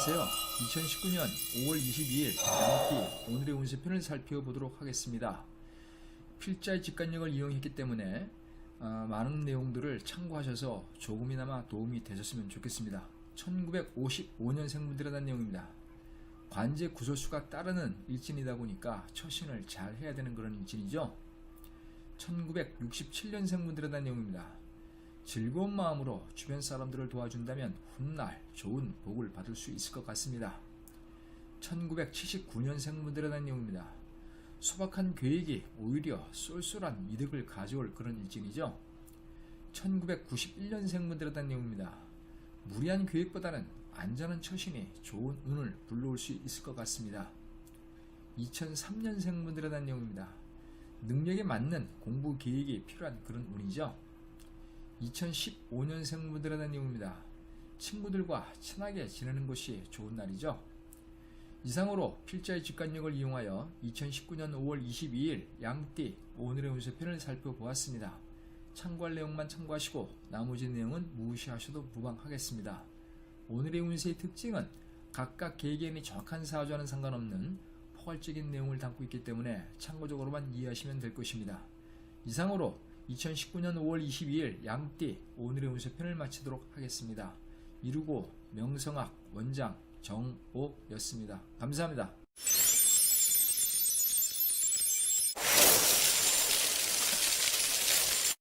안녕하세요. 2019년 5월 22일 양띠 오늘의 운세편을 살펴보도록 하겠습니다. 필자의 직관력을 이용했기 때문에 어, 많은 내용들을 참고하셔서 조금이나마 도움이 되셨으면 좋겠습니다. 1955년생 분들에 대한 내용입니다. 관제 구소수가 따르는 일진이다 보니까 처신을 잘 해야 되는 그런 일진이죠. 1967년생 분들에 대한 내용입니다. 즐거운 마음으로 주변 사람들을 도와준다면 훗날 좋은 복을 받을 수 있을 것 같습니다. 1979년생 분들에 대한 내용입니다. 소박한 계획이 오히려 쏠쏠한 이득을 가져올 그런 일진이죠. 1991년생 분들에 대한 내용입니다. 무리한 계획보다는 안전한 처신이 좋은 운을 불러올 수 있을 것 같습니다. 2003년생 분들에 대한 내용입니다. 능력에 맞는 공부 계획이 필요한 그런 운이죠. 2015년생분들에 대한 내용입니다. 친구들과 친하게 지내는 것이 좋은 날이죠. 이상으로 필자의 직관력을 이용하여 2019년 5월 22일 양띠 오늘의 운세편을 살펴보았습니다. 참고할 내용만 참고하시고 나머지 내용은 무시하셔도 무방하겠습니다. 오늘의 운세의 특징은 각각 개개인이 정확한 사주와는 상관없는 포괄적인 내용을 담고 있기 때문에 참고적으로만 이해하시면 될 것입니다. 이상으로 2019년 5월 22일 양띠 오늘의 운세편을 마치도록 하겠습니다. 이루고 명성학 원장 정옥이었습니다. 감사합니다.